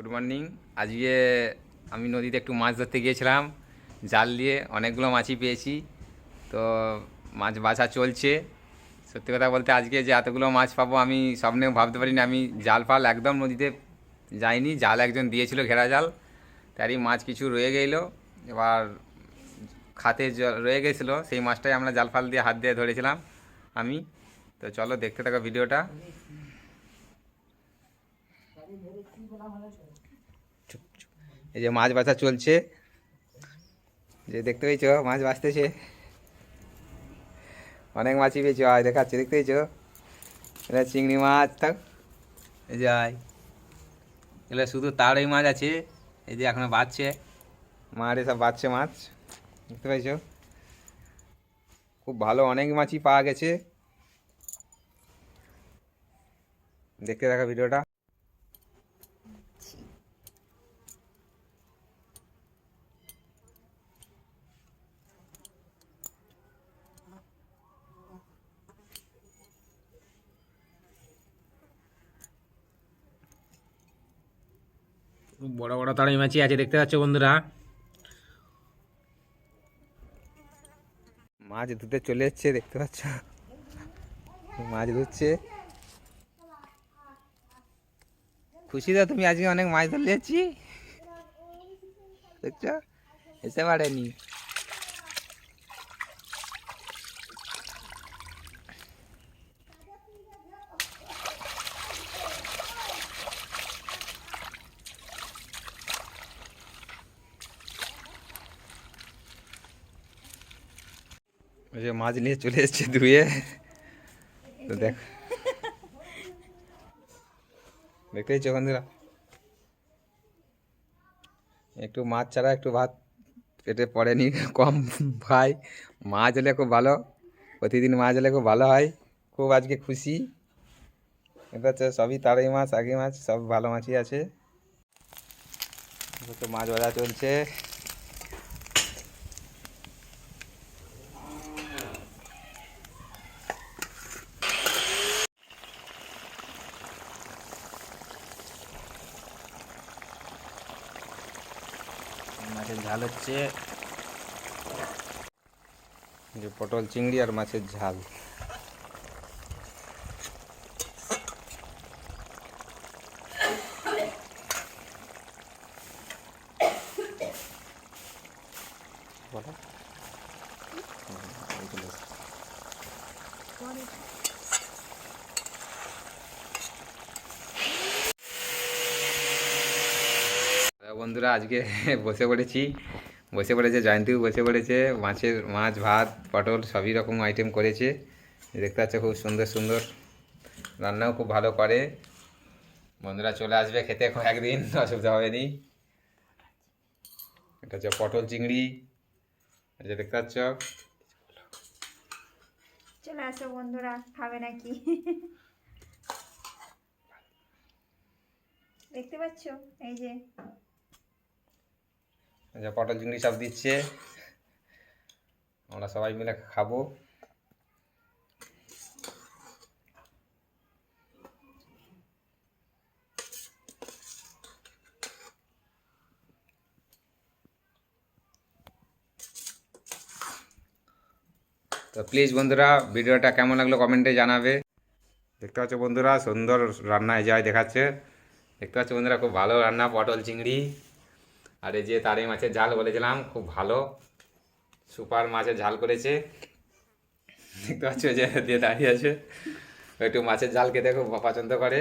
Good morning আজকে আমি নদীতে একটু মাছ ধরতে গিয়েছিলাম। জাল দিয়ে অনেকগুলো মাছই পেয়েছি। তো মাছ বাছা চলছে। সত্যি কথা বলতে আজকে যে এতগুলো মাছ পাবো আমি স্বপ্নেও ভাবতে পারিনি। আমি জাল ফাল একদম নদীতে যাইনি। জাল একজন দিয়েছিল ঘেরা জাল। তারই মাছ কিছু রয়ে গেল। এবার খাতে রয়ে গেছিল। সেই মাছটাই আমরা জাল ফাল দিয়ে হাত দিয়ে ধরেছিলাম আমি। তো চলো দেখতে থাকো ভিডিওটা। এই যে মাছ বাছা চলছে। যে দেখতে পেয়েছ, মাছ বাঁচতেছে। অনেক মাছই পেয়েছ, আয় দেখাচ্ছে, দেখতে পেয়েছ? এটা চিংড়ি মাছ, থাক। এই যে আয়। এগুলো শুধু তারই মাছ আছে, এই যে এখনও বাঁচছে। মারে সব বাঁচছে মাছ। দেখতে পেয়েছ? খুব ভালো, অনেক মাছই পাওয়া গেছে। দেখতে থাকা ভিডিওটা। বড় বড় তারাই মাছি আছে, দেখতে পাচ্ছ বন্ধুরা। মাছ ধুতে চলে যাচ্ছে, দেখতে পাচ্ছ? মাছ ধুচ্ছে খুশি তো তুমি, আজকে অনেক মাছ ধরলে যাচ্ছি। দেখছ? এসে পারেনি ওই যে মাছ নিয়ে চলে এসছে ধুয়ে। তো দেখ। দেখতে পাচ্ছ একটু মাছ ছাড়া একটু ভাত পেটে পড়েনি, কম ভাই। মাছ হলে খুব ভালো, প্রতিদিন মাছ হলে খুব ভালো হয়, খুব আজকে খুশি। এটা হচ্ছে সবই তাড়াই মাছ আগে মাছ, সব ভালো মাছই আছে। মাছ ভাজা চলছে। মাছের ঝাল হচ্ছে। যে পটল চিংড়ি আর মাছের ঝাল। বলো। বন্ধুরা, আজকে বসে পড়েছি। বসে পড়েছে জয়ন্তীও বসে পড়েছে মাছের মাছ, ভাত, পটল, সবই রকম আইটেম করেছে। দেখতে পাচ্ছ খুব সুন্দর সুন্দর। রান্নাও খুব ভালো করে। বন্ধুরা চলে আসবে খেতে একদিন অসুবিধা হবে নি এটা হচ্ছে পটল চিংড়ি। যে দেখতে পাচ্ছ। চলে আসো বন্ধুরা, খাবে নাকি? দেখতে পাচ্ছ? এই যে যে পটল চিংড়ি সব দিচ্ছে। আমরা সবাই মিলে খাব। তো প্লিজ বন্ধুরা, ভিডিওটা কেমন লাগল কমেন্টে জানাবে। দেখতে পাচ্ছ বন্ধুরা, সুন্দর রান্না এই যায় দেখাচ্ছে। দেখতে পাচ্ছ বন্ধুরা, খুব ভালো রান্না, পটল চিংড়ি। আর এই যে তারে মাছের ঝাল বলেছিলাম, খুব ভালো। সুপার মাছের ঝাল করেছে। দেখতে পাচ্ছ যে, দিয়ে দাঁড়িয়ে আছে। একটু মাছের ঝাল খেতে খুব পছন্দ করে।